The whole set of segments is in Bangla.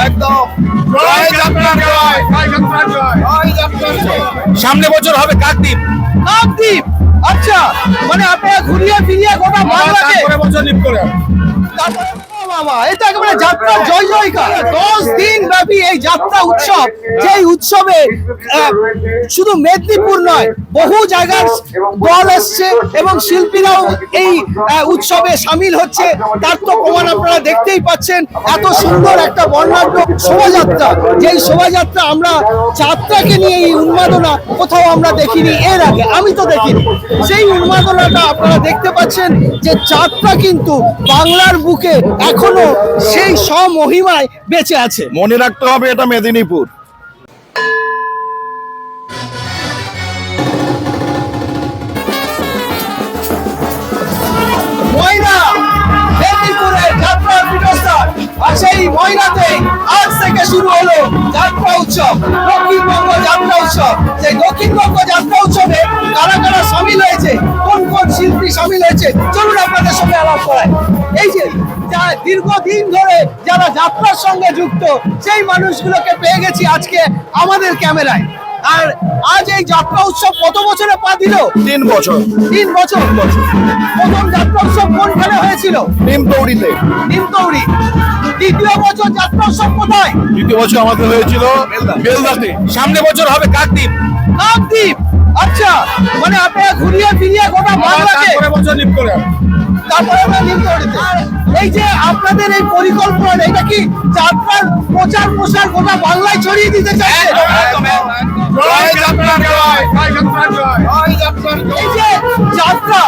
একদম। সামনে বছর হবে কাকদ্বীপ। কাকদ্বীপ? আচ্ছা মানে আপনারা ঘুরিয়ে ফিরিয়ে গোটা বাংলাকে তারপরে বাবা, এটা যেই শুধু মেদিনীপুর নয়, বহু জায়গার দল এবং শিল্পীরাও এই উৎসবে সামিল হচ্ছে। তার তো প্রমাণ আপনারা দেখতেই পাচ্ছেন, এত সুন্দর একটা বর্ণাঢ্য শোভাযাত্রা। যেই শোভাযাত্রা আমরা যাত্রাকে নিয়ে এই উন্মাদনা কোথাও আমরা দেখিনি, এর আগে, আমি তো দেখিনি। সেই উন্মাদনাটা আপনারা দেখতে পাচ্ছেন যে যাত্রা কিন্তু বাংলার বুকে এখনও সেই স্বমহিমায় বেঁচে আছে। মনে রাখতে হবে এটা মেদিনীপুর। ময়না মেদিনীপুরের যাত্রার পীঠস্থান। আর সেই ময়নাতে আজ থেকে শুরু হলো যাত্রা উৎসব দক্ষিণবঙ্গ যাত্রা উৎসব। সেই দক্ষিণবঙ্গ যাত্রা উৎসবে কারা কারা সামিল হয়েছে কোন কোন শিল্পী সামিল হয়েছে চলুন আপনাদের সঙ্গে আলাপ করাই। এই যে দীর্ঘদিন ধরে যারা যাত্রার সঙ্গে যুক্ত সেই মানুষগুলোকে পেয়ে গেছি আজকে আমাদের ক্যামেরায়। আর আজ এই যাত্রা উৎসব কত বছরে পা দিল? তিন বছর। তিন বছর? প্রথম যাত্রা উৎসব কোনখানে হয়েছিল? নিম দৌড়িতে নিমতৌড়ি দ্বিতীয় বছর যাত্রা উৎসব কোথায়? দ্বিতীয় বছর আমাদের হয়েছিল বেলদাতে। সামনে বছর হবে কাকদ্বীপ। কাকদ্বীপ? আচ্ছা মানে আপনারা ঘুরিয়ে ফিরিয়ে গোটা বাংলাকে বছর লিপ করে তারপরে আমরা আর এই যে আপনাদের এই পরিকল্পনা এটা কি যাত্রার প্রচার প্রসার গোটা বাংলায় ছড়িয়ে দিতে জয় এই যে যাত্রা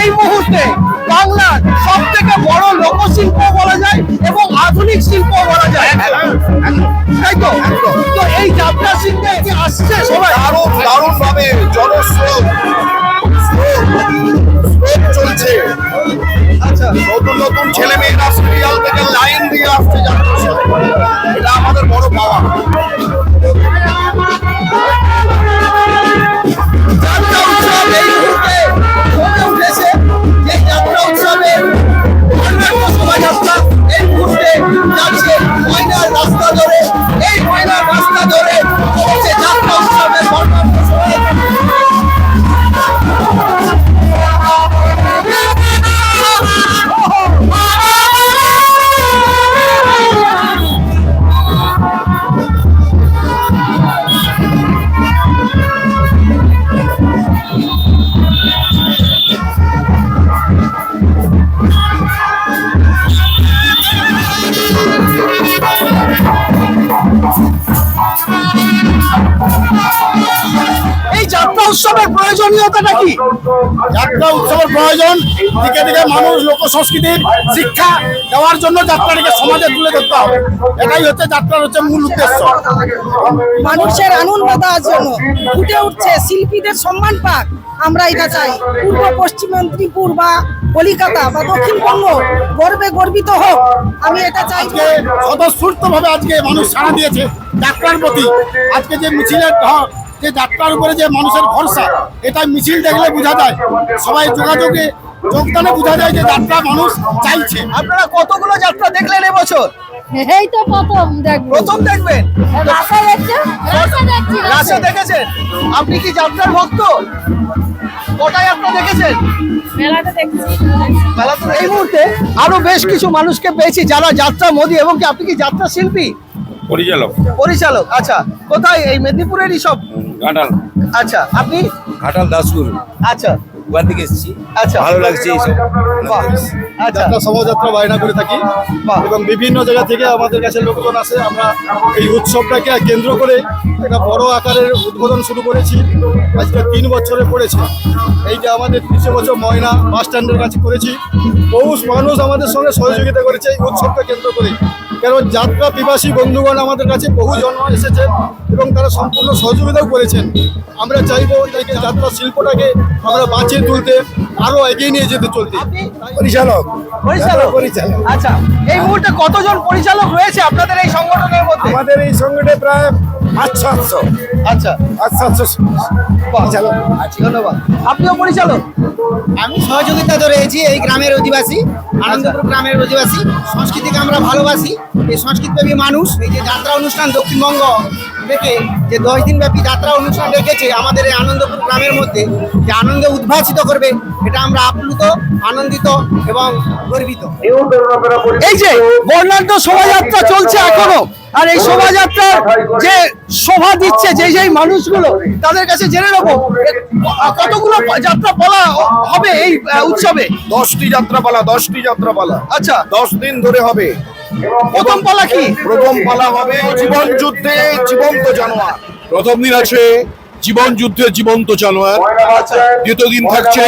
এই মুহূর্তে বাংলার সব থেকে বড় লোকশিল্প বলা যায় এবং আধুনিক শিল্প বলা যায়। তাই তো? তো এই যাত্রা শিল্পে আসছে সবাই? দারুণ দারুণ ভাবে জনস্রোত। স্রোত চলছে। আচ্ছা নতুন নতুন ছেলে মেয়েরা সিরিয়াল থেকে লাইন দিয়ে আসছে এটা আমাদের বড় পাওয়া। প্রয়োজনীয়তাটা কি? যাত্রা উৎসবের প্রয়োজন। দিকে দিকে মানুষ লোক সংস্কৃতির শিক্ষা দেওয়ার জন্য যাত্রাটিকে সমাজে তুলে ধরতে হবে। এটাই হচ্ছে যাত্রার হচ্ছে মূল উদ্দেশ্য। মানুষের আনন্দ দেওয়ার জন্য ফুটে উঠছে শিল্পীদের সম্মান পাক। আমরা এটা চাই। পূর্ব পশ্চিম মেদিনীপুর বা কলিকাতা বা দক্ষিণবঙ্গ গর্বে গর্বিত হোক। আমি এটা চাই স্বতঃস্ফূর্ত ভাবে আজকে মানুষ সাড়া দিয়েছে যাত্রার প্রতি। আজকে যে মিছিলের যে যাত্রার উপরে যে মানুষের ভরসা এটা মিছিল দেখলে বোঝা যায়। সবাই যোগাযোগে যোগদানে বোঝা যায় যে যাত্রা মানুষ চাইছে। আপনারা কতগুলো যাত্রা দেখলেন এবছর? এই তো প্রথম দেখব। প্রথম দেখবেন? দেখেছেন? আপনি কি যাত্রার ভক্ত? কটা যাত্রা দেখেছেন? এই মুহূর্তে আরও বেশ কিছু মানুষকে পেয়েছি যারা যাত্রা মোদী এবং কি আপনি কি যাত্রা শিল্পী? পরিচালক। পরিচালক আচ্ছা। কোথায়? এই মেদিনীপুরেরই সব? ঘাটাল। আচ্ছা আপনি? ঘাটাল দাসপুর। আচ্ছা। ওখান থেকে এসেছি। আচ্ছা। ভালো লাগছে এইসব বাহ, আচ্ছা। যাত্রা শোভাযাত্রা বায়না করে থাকি বাহ। এবং বিভিন্ন জায়গা থেকে আমাদের কাছে লোকজন আসে। আমরা এই উৎসবটাকে কেন্দ্র করে একটা বড় আকারের উদ্বোধন শুরু করেছি। আজকে তিন বছরে পড়েছে। এই যে আমাদের তিরিশে বছর ময়না বাস স্ট্যান্ডের কাছে করেছি। বহু মানুষ আমাদের সঙ্গে সহযোগিতা করেছে এই উৎসবটা কেন্দ্র করে। কারণ যাত্রা পিপাসী বন্ধুগণ আমাদের কাছে বহু জন্ম এসেছে এবং তারা সম্পূর্ণ সহযোগিতাও করেছেন। আমরা চাইব যে যাত্রা শিল্পটাকে আমরা বাঁচিয়ে তুলতে আরও এগিয়ে নিয়ে যেতে চলতে। পরিচালক। পরিচালক। পরিচালক। আচ্ছা এই মুহূর্তে কতজন পরিচালক রয়েছে আপনাদের এই সংগঠনের মধ্যে? আমাদের এই সংগঠনে প্রায় আচ্ছা। আচ্ছা আচ্ছা আচ্ছা আচ্ছা ধন্যবাদ। আপনিও পরিচালক? আমি সহযোগিতা রয়েছি এই গ্রামের অধিবাসী আনন্দপুর গ্রামের অধিবাসী। সংস্কৃতিকে আমরা ভালোবাসি। এই সংস্কৃতপ্রেমী মানুষ এই যে যাত্রা অনুষ্ঠান দক্ষিণবঙ্গ থেকে যে দশ দিন ব্যাপী যাত্রা অনুষ্ঠান রেখেছে আমাদের এই আনন্দপুর গ্রামের মধ্যে যে আনন্দে উদ্ভাসিত করবে এটা আমরা আপ্লুত আনন্দিত এবং গর্বিত। এই যে বর্ণাঢ্য শোভাযাত্রা চলছে এখনও আর এই শোভাযাত্রার যে শোভা দিচ্ছে যে যেই মানুষগুলো তাদের কাছে জেনে নেব কতগুলো যাত্রা বলা হবে এই উৎসবে? দশটি যাত্রাপালা দশটি যাত্রাপালা আচ্ছা। দশ দিন ধরে হবে। প্রথম পালা কি? প্রথম পালা হবে জীবন যুদ্ধে জীবন্ত জানোয়ার। প্রথম দিন আছে জীবন যুদ্ধে জীবন্ত জানোয়ার। দ্বিতীয় দিন থাকছে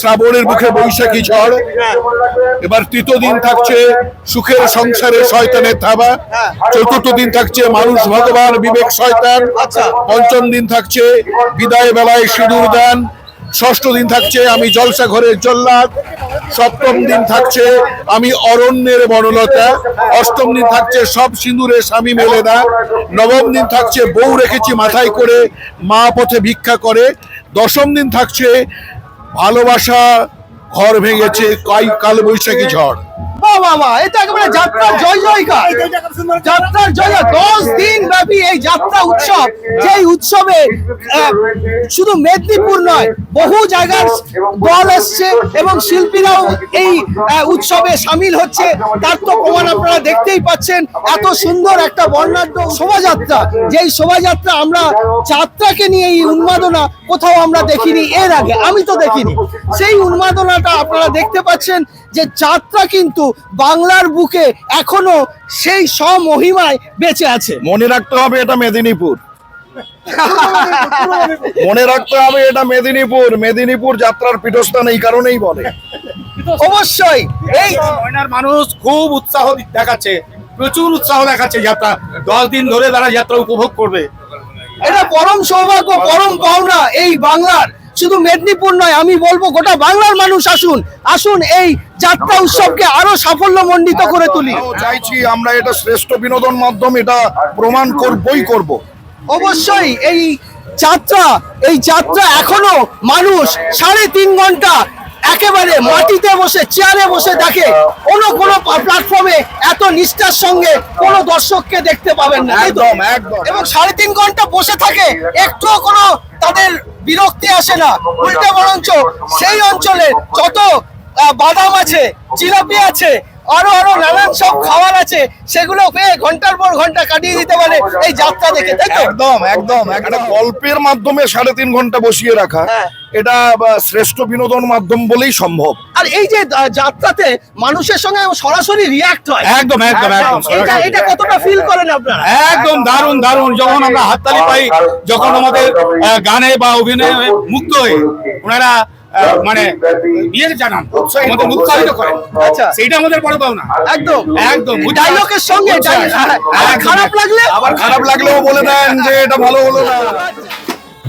শ্রাবণের মুখে বৈশাখী ঝড়। এবার তৃতীয় দিন থাকছে সুখের সংসারে শয়তানের থাবা চতুর্থ দিন থাকছে মানুষ ভগবান বিবেক শয়তান। আচ্ছা। পঞ্চম দিন থাকছে বিদায় বেলায় সিঁদুর দান। ষষ্ঠ দিন থাকছে, আমি জলসা ঘরের জল্লাদ, সপ্তম দিন থাকছে আমি অরণ্যের বনলতা, অষ্টম দিন থাকছে সব সিঁদুরে স্বামী মেলে না নবম দিন থাকছে বউ রেখেছি মাথায় করে, মা পথে ভিক্ষা করে, দশম দিন থাকছে ভালোবাসা ঘর ভেঙেছে, কাল বৈশাখী ঝড়। বাহ বাহ বাহ এটা একেবারে যাত্রার জয় জয়কার যাত্রার জয় জয়। দশ দিন ব্যাপী এই যাত্রা উৎসব যেই উৎসবে শুধু মেদিনীপুর নয় বহু জায়গার দল আসছে এবং শিল্পীরাও এই উৎসবে সামিল হচ্ছে। তার তো প্রমাণ আপনারা দেখতেই পাচ্ছেন এত সুন্দর একটা বর্ণাঢ্য শোভাযাত্রা। যেই শোভাযাত্রা আমরা যাত্রাকে নিয়ে এই উন্মাদনা কোথাও আমরা দেখিনি এর আগে। আমি তো দেখিনি। সেই উন্মাদনাটা আপনারা দেখতে পাচ্ছেন যে যাত্রা কিন্তু বাংলার বুকে এখনও সেই স্বমহিমায় বেঁচে আছে। মনে রাখতে হবে এটা মেদিনীপুর। মনে রাখতে হবে এটা মেদিনীপুর। মেদিনীপুর যাত্রার পীঠস্থান এই কারণেই বলে। অবশ্যই এই ময়নার মানুষ খুব উৎসাহ দেখাচ্ছে প্রচুর উৎসাহ দেখাচ্ছে যাত্রা। দশ দিন ধরে তারা যাত্রা উপভোগ করবে। এটা পরম সৌভাগ্য পরম পাওনা এই বাংলার। শুধু মেদিনীপুর নয় আমি বলব গোটা বাংলার মানুষ আসুন আসুন এই যাত্রা উৎসবকে আরও সাফল্য মণ্ডিত করে তুলি। চাইছি আমরা এটা শ্রেষ্ঠ বিনোদন মাধ্যম এটা প্রমাণ করবই করব। অবশ্যই এই যাত্রা এই যাত্রা এখনও মানুষ সাড়ে তিন ঘণ্টা একেবারে মাটিতে বসে চেয়ারে বসে দেখে কোনো কোনো প্ল্যাটফর্মে এত নিষ্ঠার সঙ্গে কোনো দর্শককে দেখতে পাবেন না একদম, একদম। এবং সাড়ে তিন ঘণ্টা বসে থাকে একটুও কোনো তাদের বিরক্তি আসে না উল্টে বরঞ্চ সেই অঞ্চলে যত বাদাম আছে জিলাপি আছে আরও আরও নানান সব খাবার আছে। সেগুলো পেয়ে ঘণ্টার পর ঘণ্টা কাটিয়ে দিতে পারে এই যাত্রা দেখে তাই তো? একদম একদম একটা গল্পের মাধ্যমে সাড়ে তিন ঘণ্টা বসিয়ে রাখা হ্যাঁ। এটা শ্রেষ্ঠ বিনোদন মাধ্যম বলেই সম্ভব। আর এই যে যাত্রাতে মানুষের সঙ্গে সরাসরি রিয়াক্ট হয়। একদম একদম একদম। এটা এটা কতটা ফিল করেন আপনারা? একদম দারুণ দারুণ। যখন আমরা হাততালি পাই যখন আমাদের আহ, গানে বা অভিনয়ে মুক্ত হয়ে ওনারা মানে ইয়ে জানান আমাদের উৎসাহিত করেন। আচ্ছা। সেইটা আমাদের বড় পাওনা। একদম। একদম। ডায়লগের সঙ্গে আর একদম। খারাপ লাগলে? আবার খারাপ লাগলেও বলে দেন যে এটা ভালো হলো না।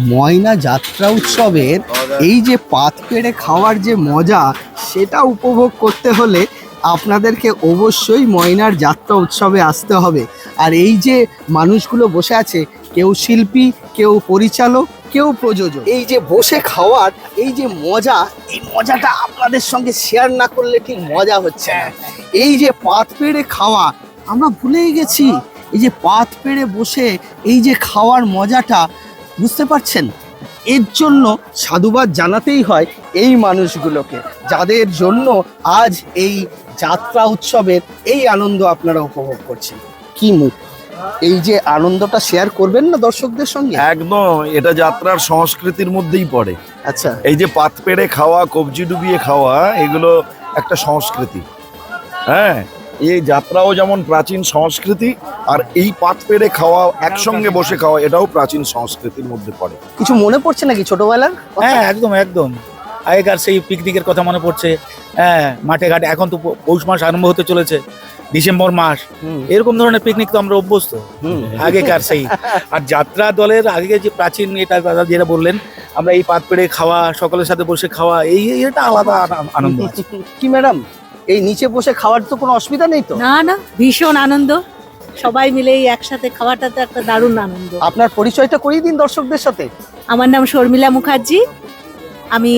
ময়না যাত্রা উৎসবের এই যে পাত পেড়ে খাওয়ার যে মজা সেটা উপভোগ করতে হলে আপনাদেরকে অবশ্যই ময়নার যাত্রা উৎসবে আসতে হবে। আর এই যে মানুষগুলো বসে আছে কেউ শিল্পী কেউ পরিচালক কেউ প্রযোজক। এই যে বসে খাওয়ার, এই যে মজা, এই মজাটা আপনাদের সঙ্গে শেয়ার না করলে ঠিক মজা হচ্ছে না। এই যে পাত পেড়ে খাওয়া, আমরা ভুলেই গেছি। এই যে পাত পেড়ে বসে, এই যে খাওয়ার মজাটা, বুঝতে পারছেন? এর জন্য সাধুবাদ জানাতেই হয় এই মানুষগুলোকে। যাদের জন্য আজ এই যাত্রা উৎসবের এই আনন্দ আপনারা উপভোগ করছেন। কি মুখ এই যে আনন্দটা শেয়ার করবেন না দর্শকদের সঙ্গে? একদম এটা যাত্রার সংস্কৃতির মধ্যেই পড়ে। আচ্ছা। এই যে পাত পেড়ে খাওয়া কবজি ডুবিয়ে খাওয়া এগুলো একটা সংস্কৃতি। হ্যাঁ এই যাত্রাও যেমন প্রাচীন সংস্কৃতি আর এই পাত পেড়ে খাওয়া একসঙ্গে বসে খাওয়া এটাও প্রাচীন সংস্কৃতির মধ্যে পড়ে। কিছু মনে পড়ছে নাকি ছোটবেলার হ্যাঁ একদম একদম। আগেকার সেই পিকনিকের কথা মনে পড়ছে। হ্যাঁ মাঠে ঘাটে এখন তো পৌষ মাস আরম্ভ হতে চলেছে। ডিসেম্বর মাস হুম। এরকম ধরনের পিকনিক তো আমরা অভ্যস্ত। হুম। আগেকার সেই। আর যাত্রা দলের আগে যে প্রাচীন এটা দাদা যেটা বললেন আমরা এই পাত পেড়ে খাওয়া সকলের সাথে বসে খাওয়া এই এটা আলাদা আনন্দ কি ম্যাডাম এই নিচে বসে খাওয়ার তো কোনো অসুবিধা নেই তো? না না ভীষণ আনন্দ। সবাই মিলে এই একসাথে খাওয়াটা তো একটা দারুণ আনন্দ। আপনার পরিচয়টা করিয়ে দিন দর্শকদের সাথে। আমার নাম শর্মিলা মুখার্জি। আমি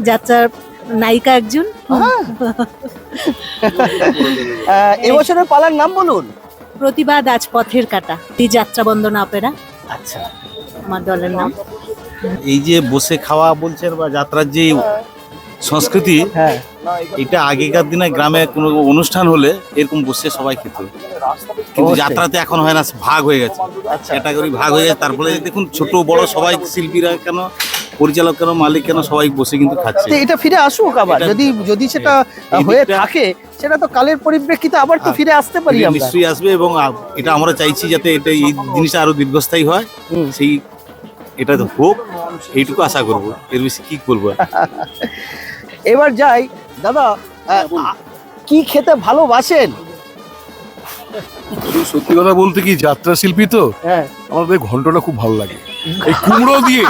যাত্রার নায়িকা একজন। এবছরের পালার নাম বলুন। প্রতিবাদ আজ পথের কাটা এই যাত্রা বন্দনা অপেরা। আচ্ছা। আমার দলের নাম। এই যে বসে খাওয়া বলছেন বা যাত্রার যে সংস্কৃতি হ্যাঁ। এটা আগেকার দিনে গ্রামে কোনো অনুষ্ঠান হলে এরকম বসে সবাই খেত। কিন্তু যাত্রাতে এখন হয় না ভাগ হয়ে গেছে। আচ্ছা। ক্যাটাগরি ভাগ হয়ে গেছে। তারপরে দেখুন ছোট বড় সবাই শিল্পীরা কেন পরিচালক কেন মালিক কেন সবাই বসে কিন্তু খাচ্ছে। এটা ফিরে আসুক আবার। যদি যদি সেটা হয়ে। থাকে সেটা তো কালের পরিপ্রেক্ষিতে আবার তো হ্যাঁ। ফিরে আসতে পারি আমরা। নিশ্চয়ই আসবে এবং এটা আমরা চাইছি যাতে এটা এই জিনিসটা আরও দীর্ঘস্থায়ী হয়। সেই এটা তো হোক এইটুকু আশা করব। এর বেশি কি করব? এবার যাই দাদা কি খেতে ভালোবাসেন? সত্যি কথা বলতে কি যাত্রা শিল্পী তো? হ্যাঁ। আমাদের ঘন্টটা খুব ভালো লাগে। এই কুমড়ো দিয়ে।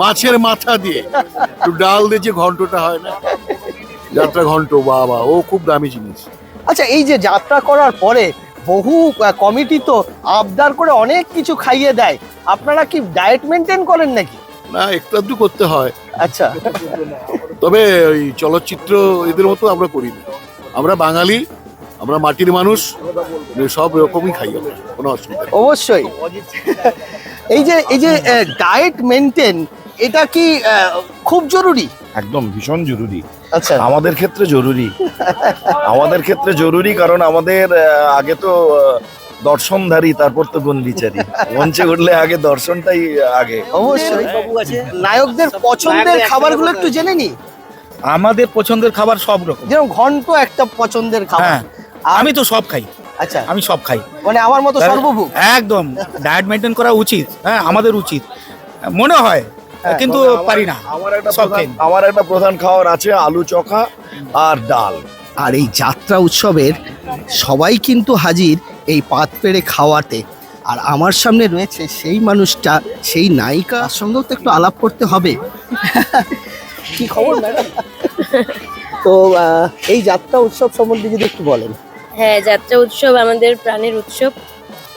মাছের মাথা দিয়ে। একটু ডাল দিয়ে যে ঘন্টটা হয় না? যাত্রা ঘন্ট বাবা ও খুব দামি জিনিস। আচ্ছা এই যে যাত্রা করার পরে বহু কমিটি তো আবদার করে অনেক কিছু খাইয়ে দেয়। আপনারা কি ডায়েট মেনটেন করেন নাকি? না একটু আধটু করতে হয়। আচ্ছা। তবে ওই চলচ্চিত্র এদের মতো আমরা করি না। আমরা বাঙালি আমরা মাটির মানুষ সব রকমই খাই আমরা কোনো অসুবিধা। অবশ্যই। এই যে এই যে ডায়েট মেনটেন এটা কি খুব জরুরি? একদম ভীষণ জরুরি। আচ্ছা। আমাদের ক্ষেত্রে জরুরি। আমাদের ক্ষেত্রে জরুরি কারণ আমাদের আগে তো দর্শনধারী তারপর তো গন্ডিচারি মঞ্চে উঠলে আগে দর্শনটাই আগে। অবশ্যই। নায়কদের পছন্দের খাবারগুলো একটু জেনে নি? আমাদের পছন্দের খাবার সব রকম। যেমন ঘন্ট একটা পছন্দের খাবার। হ্যাঁ। আমি তো সব খাই। আচ্ছা। আমি সব খাই। মানে আমার মতো তাহলে- একদম। ডায়েট মেনটেন করা উচিত। হ্যাঁ আমাদের উচিত। মনে হয় কিন্তু পারি না। আমার একটা। আমার একটা প্রধান খাবার আছে আলু চোখা আর ডাল। আর এই যাত্রা উৎসবের সবাই কিন্তু হাজির এই পাত পেড়ে খাওয়াতে। আর আমার সামনে রয়েছে সেই মানুষটা সেই নায়িকা। সঙ্গেও তো একটু আলাপ করতে হবে। কি খবর ম্যাডাম? তো এই যাত্রা উৎসব সম্বন্ধে যদি একটু বলেন। হ্যাঁ যাত্রা উৎসব আমাদের প্রাণের উৎসব।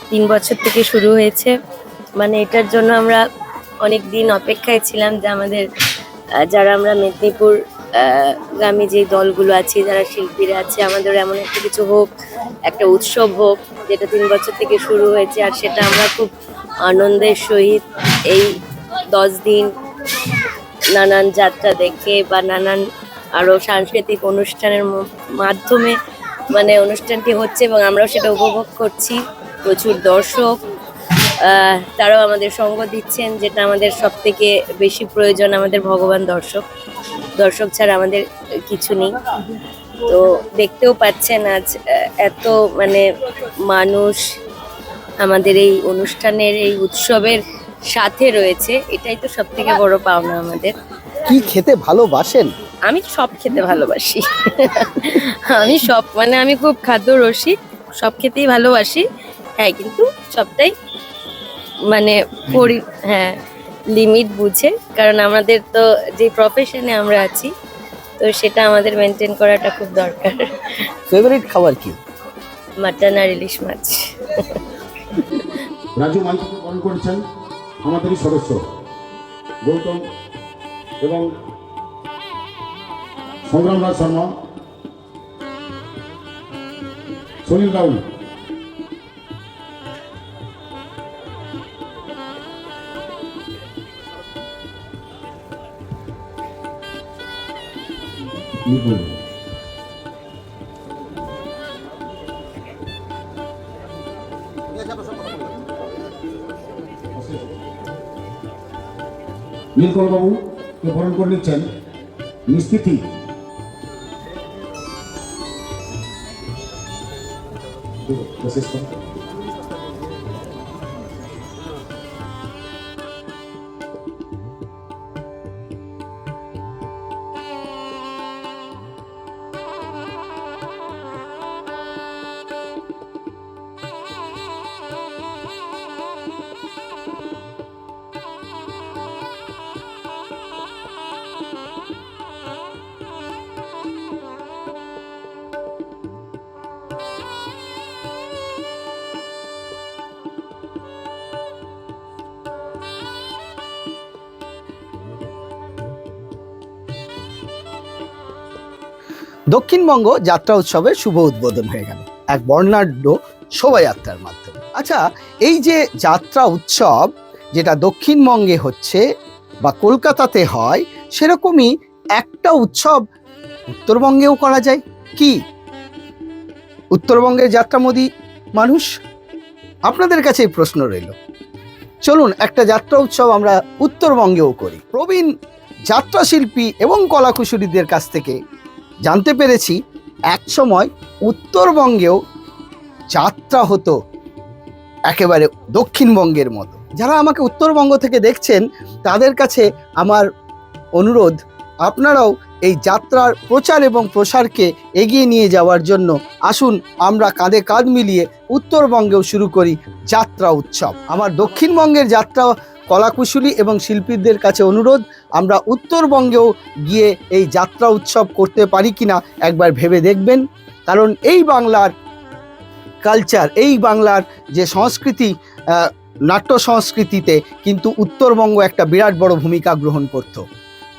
তিন বছর থেকে শুরু হয়েছে। মানে এটার জন্য আমরা অনেক দিন অপেক্ষায় ছিলাম যে আমাদের যারা আমরা মেদিনীপুর গামী যে দলগুলো আছে, যারা শিল্পীরা আছে, আমাদের এমন একটা কিছু হোক, একটা উৎসব হোক, যেটা তিন বছর থেকে শুরু হয়েছে, আর সেটা আমরা খুব আনন্দের সহিত এই দশ দিন নানান যাত্রা দেখে বা নানান আরও সাংস্কৃতিক অনুষ্ঠানের মাধ্যমে মানে অনুষ্ঠানটি হচ্ছে এবং আমরাও সেটা উপভোগ করছি। প্রচুর দর্শক তারাও আমাদের সঙ্গ দিচ্ছেন যেটা আমাদের সব থেকে বেশি প্রয়োজন আমাদের ভগবান দর্শক। দর্শক ছাড়া আমাদের কিছু নেই। তো দেখতেও পাচ্ছেন আজ এত মানে মানুষ আমাদের এই অনুষ্ঠানের এই উৎসবের সাথে রয়েছে। এটাই তো সব থেকে বড় পাওনা আমাদের। কি খেতে ভালোবাসেন? আমি সব খেতে ভালোবাসি। আমি সব মানে আমি খুব খাদ্য রসিক সব খেতেই ভালোবাসি। হ্যাঁ কিন্তু সবটাই মানে পরি হ্যাঁ লিমিট বুঝে। কারণ আমাদের তো যে প্রফেশনে আমরা আছি তো সেটা আমাদের মেনটেন করাটা খুব দরকার। ফেভারিট খাবার কি? মাটন আর ইলিশ মাছ। রাজু মঞ্চকে বরণ করেছেন আমাদেরই সদস্য গৌতম এবং সংগ্রাম রাজ শর্মা সুনীল রাউল নিপুণ নীলকমল বাবু কে বরণ করে নিচ্ছেন। শেষ দক্ষিণবঙ্গ যাত্রা উৎসবের শুভ উদ্বোধন হয়ে গেল। এক বর্ণাঢ্য শোভাযাত্রার মাধ্যমে। আচ্ছা এই যে যাত্রা উৎসব যেটা দক্ষিণবঙ্গে হচ্ছে বা কলকাতাতে হয়, সেরকমই একটা উৎসব উত্তরবঙ্গেও করা যায়? কি? উত্তরবঙ্গের যাত্রামোদী মানুষ? আপনাদের কাছে এই প্রশ্ন রইল। চলুন, একটা যাত্রা উৎসব আমরা উত্তরবঙ্গেও করি। প্রবীণ যাত্রা শিল্পী এবং কলাকুশলীদের কাছ থেকে জানতে পেরেছি একসময় উত্তরবঙ্গেও যাত্রা হতো একেবারে দক্ষিণবঙ্গের মতো। যারা আমাকে উত্তরবঙ্গ থেকে দেখছেন, তাদের কাছে আমার অনুরোধ, আপনারাও এই যাত্রার প্রচার এবং প্রসারকে এগিয়ে নিয়ে যাওয়ার জন্য আসুন, আমরা কাঁধে কাঁধ মিলিয়ে উত্তরবঙ্গেও শুরু করি যাত্রা উৎসব। আমার দক্ষিণবঙ্গের যাত্রা কলাকুশলী এবং শিল্পীদের কাছে অনুরোধ আমরা উত্তরবঙ্গেও গিয়ে এই যাত্রা উৎসব করতে পারি কিনা একবার ভেবে দেখবেন। কারণ এই বাংলার কালচার এই বাংলার যে সংস্কৃতি নাট্য সংস্কৃতিতে কিন্তু উত্তরবঙ্গ একটা বিরাট বড় ভূমিকা গ্রহণ করত।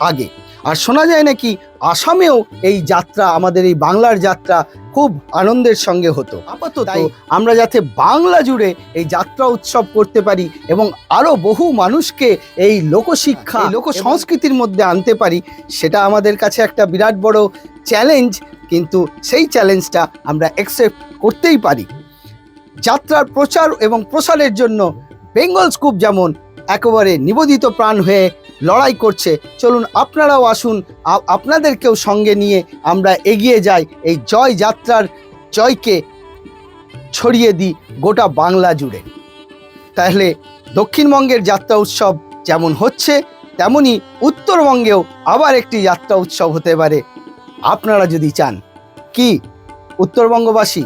আগে আর শোনা যায় নাকি আসামেও এই যাত্রা আমাদের এই বাংলার যাত্রা খুব আনন্দের সঙ্গে হতো। আপাতত আমরা যাতে বাংলা জুড়ে এই যাত্রা উৎসব করতে পারি এবং আরও বহু মানুষকে এই লোকশিক্ষা লোক সংস্কৃতির মধ্যে আনতে পারি সেটা আমাদের কাছে একটা বিরাট বড় চ্যালেঞ্জ কিন্তু সেই চ্যালেঞ্জটা আমরা অ্যাকসেপ্ট করতেই পারি। যাত্রার প্রচার এবং প্রসারের জন্য বেঙ্গল স্কুপ যেমন একেবারে নিবেদিত প্রাণ হয়ে লড়াই করছে। চলুন আপনারাও আসুন আপনাদেরকেও সঙ্গে নিয়ে আমরা এগিয়ে যাই। এই জয় যাত্রার জয়কে ছড়িয়ে দিই গোটা বাংলা জুড়ে। তাহলে দক্ষিণবঙ্গের যাত্রা উৎসব যেমন হচ্ছে, তেমনি উত্তরবঙ্গেও আবার একটি যাত্রা উৎসব হতে পারে। আপনারা যদি চান, কি? উত্তরবঙ্গবাসী,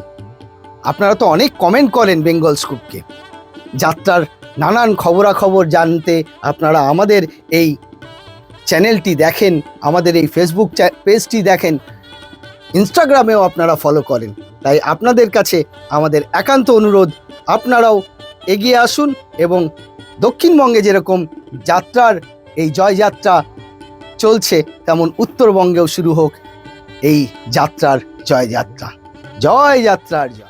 আপনারা তো অনেক কমেন্ট করেন বেঙ্গল স্কুপকে যাত্রার নানান খবরাখবর জানতে আপনারা আমাদের এই চ্যানেলটি দেখেন, আমাদের এই ফেসবুক পেজটি দেখেন ইনস্টাগ্রামেও আপনারা ফলো করেন। তাই আপনাদের কাছে আমাদের একান্ত অনুরোধ, আপনারাও এগিয়ে আসুন এবং দক্ষিণবঙ্গে যেরকম যাত্রার এই জয়যাত্রা চলছে, তেমন উত্তরবঙ্গেও শুরু হোক এই যাত্রার জয়যাত্রা। জয় যাত্রার জয়।